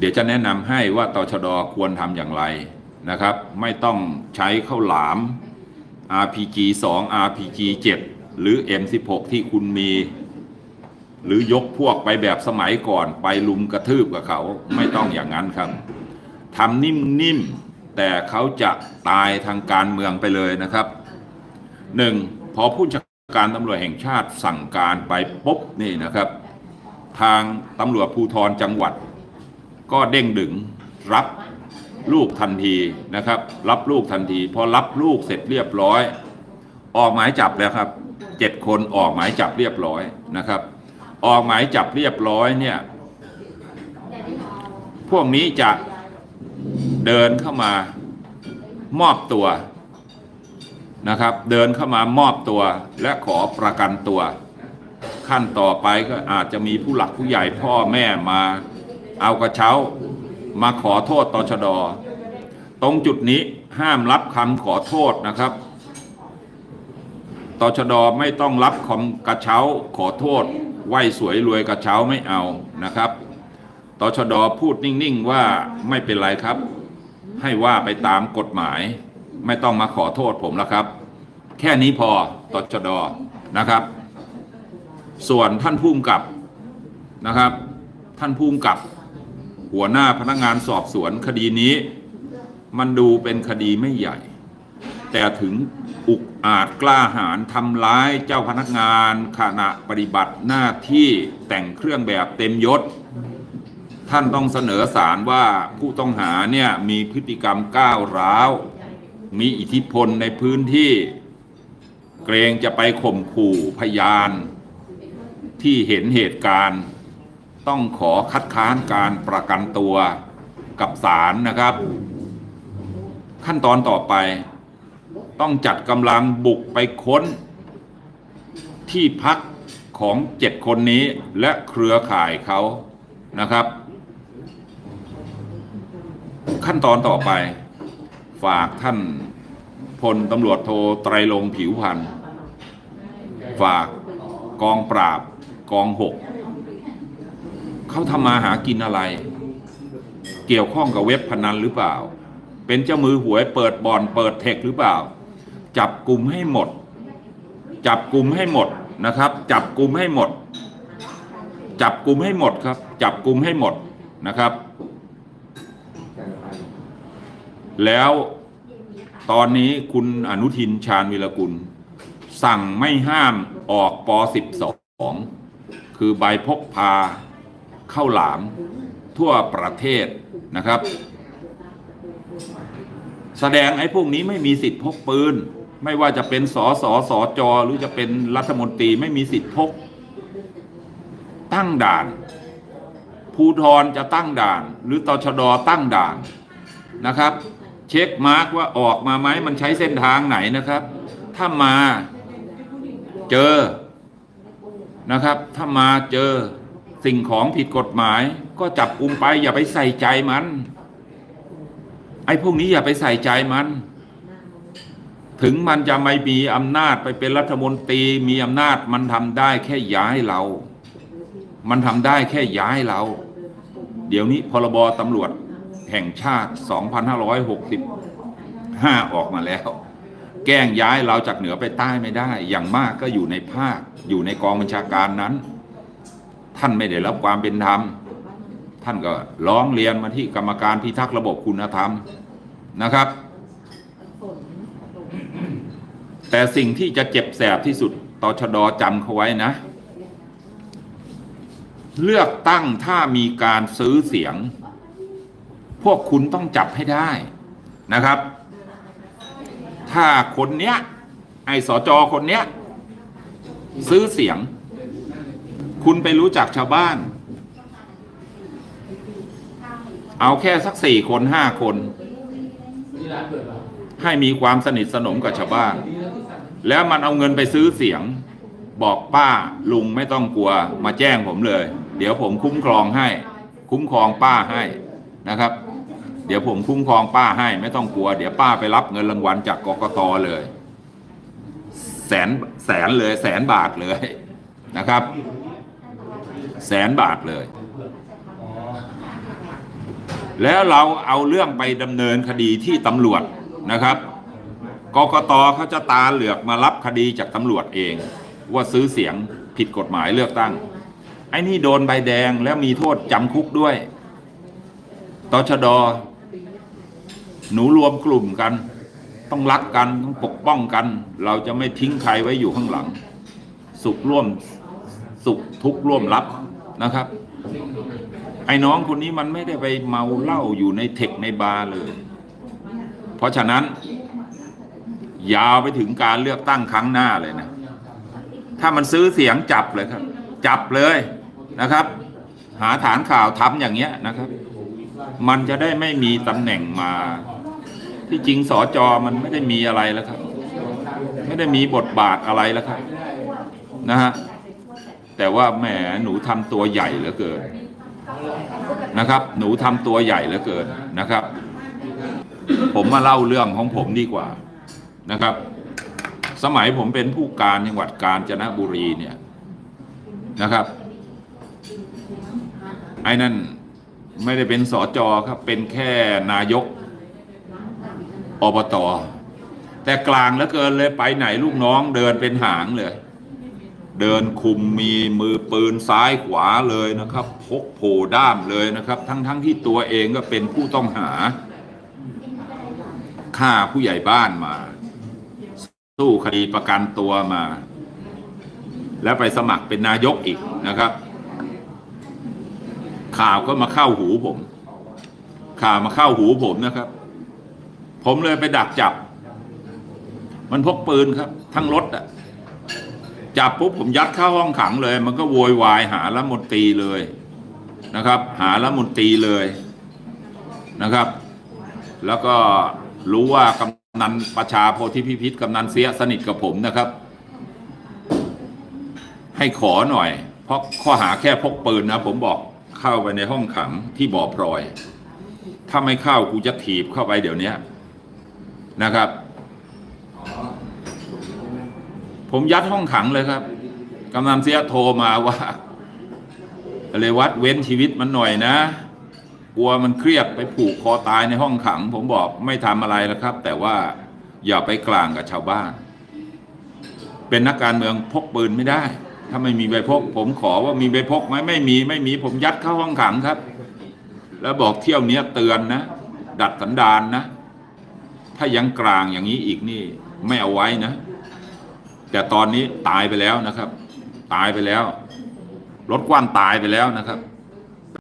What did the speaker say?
เดี๋ยวจะแนะนำให้ว่าตชดควรทำอย่างไรนะครับ ไม่ต้องใช้ข้าวหลาม RPG 2 RPG 7 หรือ M16 ที่คุณมี หรือยกพวกไปแบบสมัยก่อนไปลุมกระทืบกับเขาไม่ต้องอย่างนั้นครับทำนิ่มๆ แต่เขาจะตายทางการเมืองไปเลยนะครับหนึ่งพอผู้จัดการตำรวจแห่งชาติสั่งการไปปุ๊บนี่นะครับ ทางตำรวจภูธรจังหวัด ก็เด้งดึงรับลูกทันทีนะครับ รับลูกทันที พอรับลูกเสร็จเรียบร้อย ออกหมายจับแล้วครับเจ็ดคนออกหมายจับเรียบร้อยนะครับ ออกหมายจับเรียบร้อยเนี่ยพวกนี้จะเดินเข้ามามอบตัวนะครับ เดินเข้ามามอบตัวและขอประกันตัว ขั้นต่อไปก็อาจจะมีผู้หลักผู้ใหญ่พ่อแม่มา เอากระเช้ามาขอโทษตชด ตรงจุดนี้ห้ามรับคำขอโทษนะครับตชดไม่ต้องรับคำกระเช้าขอโทษไหวสวยรวยกระเช้าไม่เอานะครับตชดพูดนิ่งๆว่าไม่เป็นไรครับ ให้ว่าไปตามกฎหมาย ไม่ต้องมาขอโทษผมแล้วครับ แค่นี้พอตชดนะครับ ส่วนท่านผู้กำกับนะครับ ท่านผู้กำกับ หัวหน้าพนักงานสอบสวนคดีนี้ มันดูเป็นคดีไม่ใหญ่ แต่ถึงอุกอาจกล้าหาญทำร้ายเจ้าพนักงานขณะปฏิบัติหน้าที่แต่งเครื่องแบบเต็มยศ ท่านต้องเสนอสารว่าผู้ต้องหาเนี่ยมีพฤติกรรมก้าวร้าว มีอิทธิพลในพื้นที่ เกรงจะไปข่มขู่พยานที่เห็นเหตุการณ์ ต้องขอคัดค้านการประกันตัวกับศาลนะครับ ขั้นตอนต่อไป ต้องจัดกำลังบุกไปค้น ที่พักของเจ็ดคนนี้และเครือข่ายเขานะครับ ขั้นตอนต่อไป ฝากท่านพลตำรวจโทไตรลงผิวพันธ์ฝากกองปราบกองหก เขาทำมาหากินอะไร เกี่ยวข้องกับเว็บพนันหรือเปล่า เป็นเจ้ามือหวยเปิดบอลเปิดเทคหรือเปล่า จับกลุ่มให้หมด จับกลุ่มให้หมดนะครับ จับกลุ่มให้หมด จับกลุ่มให้หมดครับ จับกลุ่มให้หมดนะครับ แล้วตอนนี้คุณอนุทินชาญวิรกุล สั่งไม่ห้ามออกป .12 คือใบพกพา ข้าหลามทั่วประเทศนะครับ แสดงไอ้พวกนี้ไม่มีสิทธิ์พกปืน ไม่ว่าจะเป็นสอสอสอจอหรือจะเป็นรัฐมนตรีไม่มีสิทธิ์พก ตั้งด่านภูทรจะตั้งด่าน หรือตชดตั้งด่านนะครับ เช็คมาร์กว่าออกมาไหมมันใช้เส้นทางไหนนะครับ ถ้ามาเจอนะครับ ถ้ามาเจอ สิ่งของผิดกฎหมาย ก็จับกุมไป อย่าไปใส่ใจมัน ไอ้พวกนี้อย่าไปใส่ใจมัน ถึงมันจะไม่มีอำนาจไปเป็นรัฐมนตรีมีอำนาจมันทำได้แค่ย้ายเรา มันทำได้แค่ย้ายเรา เดี๋ยวนี้พรบตำรวจแห่งชาติ 2565 ออกมาแล้ว แกล้งย้ายเราจากเหนือไปใต้ไม่ได้ อย่างมากก็อยู่ในภาค อยู่ในกองบัญชาการนั้น ท่านไม่ได้รับความเป็นธรรม ท่านก็ร้องเรียนมาที่กรรมการพิทักษ์ระบบคุณธรรมนะครับ แต่สิ่งที่จะเจ็บแสบที่สุดตชดจำเขาไว้นะ เลือกตั้งถ้ามีการซื้อเสียง พวกคุณต้องจับให้ได้นะครับ ถ้าคนเนี้ยไอ้สจคนเนี้ยซื้อเสียง คุณไปรู้จักชาวบ้าน เอาแค่สักสี่คนห้าคน ให้มีความสนิทสนมกับชาวบ้าน แล้วมันเอาเงินไปซื้อเสียง บอกป้าลุงไม่ต้องกลัว มาแจ้งผมเลย เดี๋ยวผมคุ้มครองให้ คุ้มครองป้าให้นะครับ เดี๋ยวผมคุ้มครองป้าให้ไม่ต้องกลัว เดี๋ยวป้าไปรับเงินรางวัลจากกกตเลย แสนแสนเลยแสนบาทเลยนะครับ แสนบาทเลย แล้วเราเอาเรื่องไปดำเนินคดีที่ตำรวจนะครับกกตเขาจะตาเหลือกมารับคดีจากตำรวจเอง ว่าซื้อเสียงผิดกฎหมายเลือกตั้ง ไอ้นี่โดนใบแดงแล้วมีโทษจำคุกด้วยตชดหนูรวมกลุ่มกัน ต้องรักกัน ต้องปกป้องกัน เราจะไม่ทิ้งใครไว้อยู่ข้างหลัง สุขร่วมสุขทุกข์ร่วมรับ นะครับ ไอ้น้องคนนี้มันไม่ได้ไปเมาเหล้าอยู่ในเทคในบาร์เลย เพราะฉะนั้น ยาวไปถึงการเลือกตั้งครั้งหน้าเลยนะ ถ้ามันซื้อเสียงจับเลยครับ จับเลยนะครับ หาฐานข่าวทำอย่างเงี้ยนะครับ มันจะได้ไม่มีตำแหน่งมา ที่จริงสอจอมันไม่ได้มีอะไรแล้วครับ ไม่ได้มีบทบาทอะไรแล้วครับ นะฮะ แต่ว่าแหมหนูทำตัวใหญ่เหลือเกินนะครับ หนูทำตัวใหญ่เหลือเกินนะครับ ผมมาเล่าเรื่องของผมดีกว่านะครับ สมัยผมเป็นผู้การจังหวัดกาญจนบุรีเนี่ยนะครับ ไอ้นั่นไม่ได้เป็นสอจอครับ เป็นแค่นายกอบตแต่กลางเหลือเกินเลยไปไหนลูกน้องเดินเป็นหางเลย เดินคุมมีมือปืนซ้ายขวาเลยนะครับ พกโผด้ามเลยนะครับ ทั้งๆทที่ตัวเองก็เป็นผู้ต้องหาฆ่าผู้ใหญ่บ้านมา สู้คดีประกันตัวมา แล้วไปสมัครเป็นนายกอีกนะครับ ข่าวก็มาเข้าหูผม ข่าวมาเข้าหูผมนะครับ ผมเลยไปดักจับ มันพกปืนครับ ทั้งรถอะ จับปุ๊บผมยัดเข้าห้องขังเลย มันก็โวยวายหารัฐมนตรีเลยนะครับ หารัฐมนตรีเลยนะครับ แล้วก็รู้ว่ากำนันประชาโพธิพิพิธกำนันเสียสนิทกับผมนะครับ ให้ขอหน่อย เพราะข้อหาแค่พกปืนนะ ผมบอกเข้าไปในห้องขังที่บ่อพลอย ถ้าไม่เข้ากูจะถีบเข้าไปเดี๋ยวนี้นะครับ ผมยัดห้องขังเลยครับกำนันเสียโทรมาว่าเลยวัดเว้นชีวิตมันหน่อยนะ กลัวมันเครียดไปผูกคอตายในห้องขัง ผมบอกไม่ทำอะไรแล้วครับ แต่ว่าอย่าไปกลางกับชาวบ้าน เป็นนักการเมืองพกปืนไม่ได้ ถ้าไม่มีใบพก ผมขอว่ามีใบพกไหมไม่มีไม่มี ผมยัดเข้าห้องขังครับ แล้วบอกเที่ยวเนี้ยเตือนนะ ดัดสันดานนะ ถ้ายังกลางอย่างนี้อีกนี่ ไม่เอาไว้นะ แต่ตอนนี้ตายไปแล้วนะครับ ตายไปแล้วรถกว้านตายไปแล้วนะครับ